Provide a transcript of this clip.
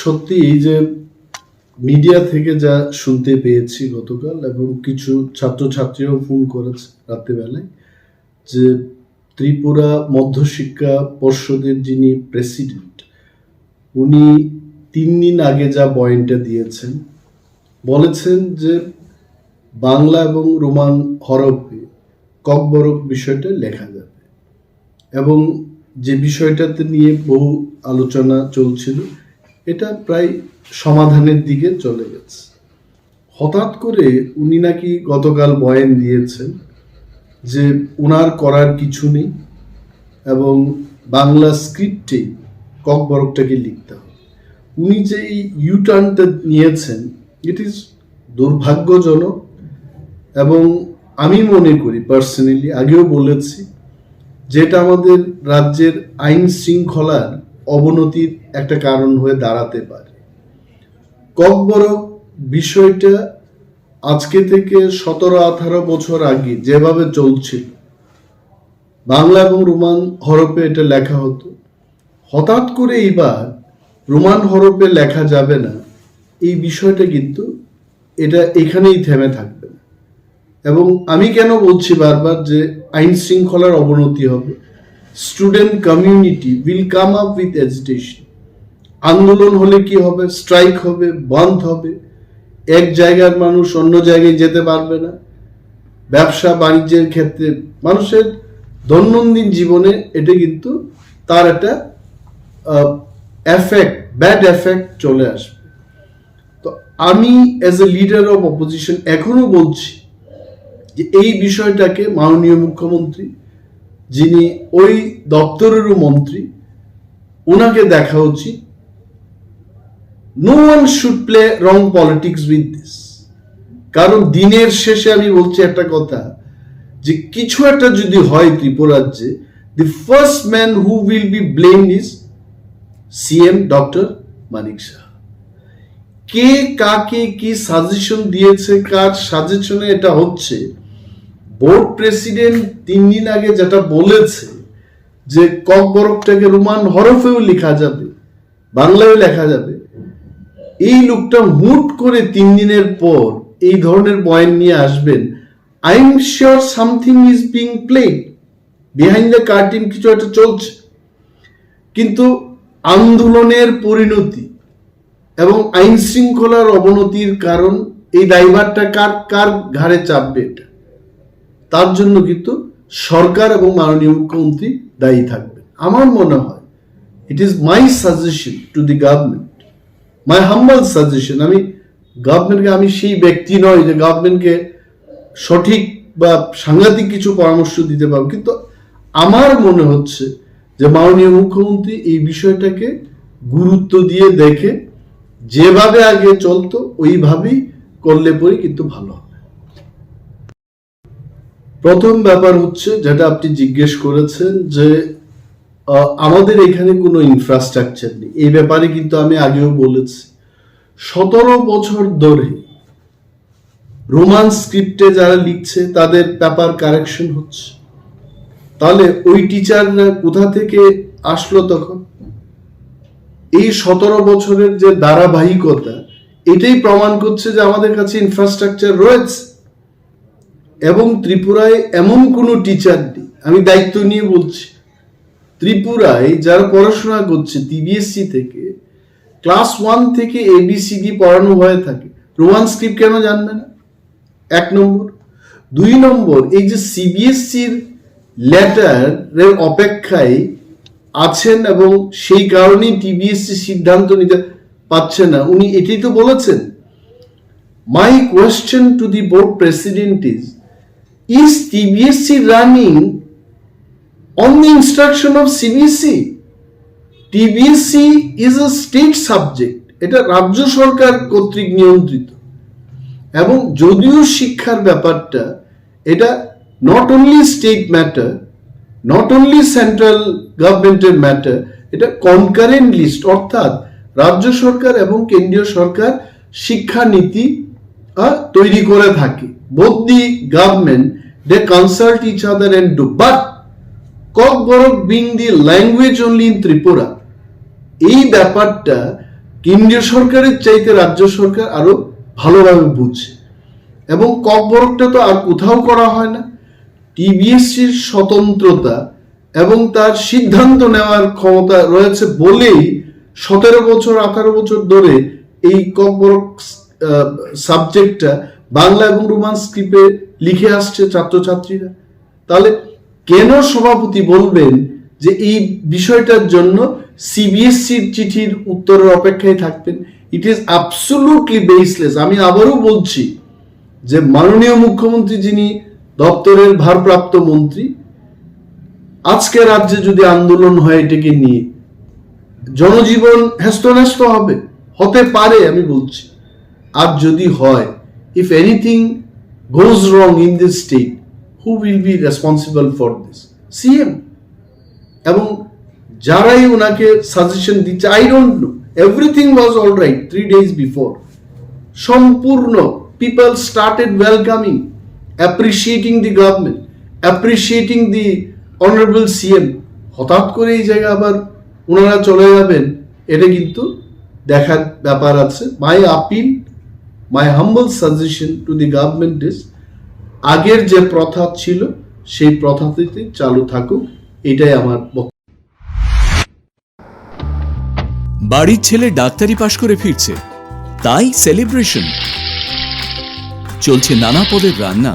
সত্যি যে মিডিয়া থেকে যা শুনতে পেয়েছি গতকাল এবং কিছু ছাত্রছাত্রীরাও ফোন করেছে রাত্রিবেলায় যে ত্রিপুরা মধ্যশিক্ষা পর্ষদের যিনি প্রেসিডেন্ট, উনি তিন দিন আগে যা বয়ানটা দিয়েছেন, বলেছেন যে বাংলা এবং রোমান হরফে ককবরক বিষয়টা লেখা যাবে এবং যে বিষয়টাতে নিয়ে বহু আলোচনা চলছিল এটা প্রায় সমাধানের দিকে চলে গেছে। হঠাৎ করে উনি নাকি গতকাল বয়ান দিয়েছেন যে ওনার করার কিছু নেই এবং বাংলা স্ক্রিপ্টে ককবরকটাকে লিখতে হবে। উনি যে এই ইউটার্নটা নিয়েছেন ইট ইজ দুর্ভাগ্যজনক এবং আমি মনে করি পার্সোনালি আগেও বলেছি, যেটা আমাদের রাজ্যের আইন শৃঙ্খলার অবনতির একটা কারণ হয়ে দাঁড়াতে পারে। ককবরক বিষয়টা আজকে থেকে সতেরো আঠারো বছর আগে যেভাবে চলছিল, বাংলা এবং রোমান হরফে এটা লেখা হতো। হঠাৎ করে এইবার রোমান হরফে লেখা যাবে না, এই বিষয়টা কিন্তু এটা এখানেই থেমে থাকবে। এবং আমি কেন বলছি বারবার যে আইন শৃঙ্খলার অবনতি হবে student community will come up with agitation আন্দোলন হলে কি হবে? স্ট্রাইক হবে, বন্ধ হবে। এক জায়গার মানুষ অন্য জায়গায় যেতে পারবে না। ব্যবসা বাণিজ্যের ক্ষেত্রে মানুষের দৈনন্দিন জীবনে এটা কিন্তু তার একটা এফেক্ট ব্যাড এফেক্ট চলে আসবে। তো আমি as a leader of opposition এখনও বলছি যে এই বিষয়টাকে মাননীয় মুখ্যমন্ত্রী যিনি ওই দপ্তরেরও মন্ত্রী ওনাকে দেখা উচিত। No one should play wrong politics with this কারণ দিনের শেষে আমি বলছি একটা কথা, যে কিছু একটা যদি হয় ত্রিপুরাজ্যে the first man who will be blame is CM doctor Manik Shah কে কাকে কি সাজেশন দিয়েছে, কার সাজেশনে এটা হচ্ছে বোর্ড প্রেসিডেন্ট তিন দিন আগে যেটা বলেছে যে কক বরফটাকে রোমান হরফেও লেখা যাবে বাংলায় লেখা যাবে, এই লোকটা হুট করে তিন দিনের পর এই ধরনের বয়ান নিয়ে আসবেন। I am sure something is being played behind the curtain কিছু একটা চলছে। কিন্তু আন্দোলনের পরিণতি এবং আইন শৃঙ্খলার অবনতির কারণ এই দায়ভারটা কার কার ঘাড়ে চাপবে এটা? তার জন্য কিন্তু সরকার এবং মাননীয় মুখ্যমন্ত্রী দায়ী থাকবে। আমার মনে হয় it is my suggestion to the government my humble suggestion আমি গভর্নমেন্টকে আমি সেই ব্যক্তি নয় যে গভর্নমেন্টকে সঠিক বা সাংঘাতিক কিছু পরামর্শ দিতে পারব। কিন্তু আমার মনে হচ্ছে যে মাননীয় মুখ্যমন্ত্রী এই বিষয়টাকে গুরুত্ব দিয়ে দেখে যেভাবে আগে চলতো, ওইভাবেই করলে পরে কিন্তু ভালো প্রথম ব্যাপার হচ্ছে যেটা আপনি জিজ্ঞেস করেছেন যে আমাদের এখানে কোনো ইনফ্রাস্ট্রাকচার নেই। এই ব্যাপারে কিন্তু আমি আগেও বলেছি। সতেরো বছর ধরে রোমান স্ক্রিপ্টে যারা লিখছে, তাদের পেপার কারেকশন হচ্ছে। তাহলে ওই টিচাররা কোথা থেকে আসলো তখন? এই সতেরো বছরের যে ধারাবাহিকতা, এটাই প্রমাণ করছে যে আমাদের কাছে ইনফ্রাস্ট্রাকচার রয়েছে। এবং ত্রিপুরায় এমন কোনো টিচার নেই। আমি দায়িত্ব নিয়ে বলছি, ত্রিপুরায় যারা পড়াশোনা করছে টিবিএসসি থেকে ক্লাস ওয়ান থেকে এবিসিডি পড়ানো হয়ে থাকে রোমান স্ক্রিপ্ট কেন জানবে না? এক নম্বর। দুই নম্বর, এই যে সিবিএসসির লেটারের অপেক্ষায় আছেন এবং সেই কারণেই টিবিএসসি সিদ্ধান্ত নিতে পারছে না। উনি এটাই তো বলেছেন my question to the board president is is TBSC running on the instruction of CBC. TBSC is a state subject. এটা রাজ্য সরকার কর্তৃক নিয়ন্ত্রিত এবং যদিও শিক্ষার ব্যাপারটা, এটা not only state matter not only central গভর্নমেন্টের ম্যাটার এটা কনকারেন্ট লিস্ট অর্থাৎ রাজ্য সরকার এবং কেন্দ্রীয় সরকার শিক্ষানীতি তৈরি করে থাকে both the government they consult each other and do but Kokborok being the language only in Tripura এই ব্যাপারটা কেন্দ্রীয় সরকারের চাইতে রাজ্য সরকার আরও ভালোভাবে বুঝছে এবং ককবরকটা তো আর কোথাও করা হয় না। টিবিএসসির স্বতন্ত্রতা এবং তার সিদ্ধান্ত নেওয়ার ক্ষমতা রয়েছে বলেই সতেরো বছর, আঠারো বছর ধরে এই ককবরক সাবজেক্টটা বাংলা এবং রোমান স্ক্রিপ্টে লিখে আসছে ছাত্রছাত্রীরা। তাহলে কেন সভাপতি বলবেন যে এই বিষয়টার জন্য সিবিএসসির চিঠির উত্তরের অপেক্ষায় থাকবেন? ইট ইজ অ্যাবসলুটলি বেসলেস আমি আবারও বলছি যে মাননীয় মুখ্যমন্ত্রী যিনি দপ্তরের ভারপ্রাপ্ত মন্ত্রী, আজকে রাজ্যে যদি আন্দোলন হয় এটাকে নিয়ে, জনজীবন হেস্তন্যস্ত হবে, হতে পারে, আমি বলছি। আর যদি হয় if anything goes wrong in this state who will be responsible for this CM এবং যারাই ওনাকে সাজেশন দিচ্ছে I don't know everything was all right three days before সম্পূর্ণ people started welcoming appreciating the government appreciating the honourable CM হঠাৎ করে এই জায়গায় আবার ওনারা চলে যাবেন, এটা কিন্তু দেখার ব্যাপার আছে। My appeal my humble suggestion to the government is আগের যে প্রথা ছিল, সেই প্রথাটিতে চালু থাকুক, এটাই আমার বাড়ির ছেলে ডাক্তারি পাশ করে ফিরছে, তাই সেলিব্রেশন চলছে নানা পদের রান্না।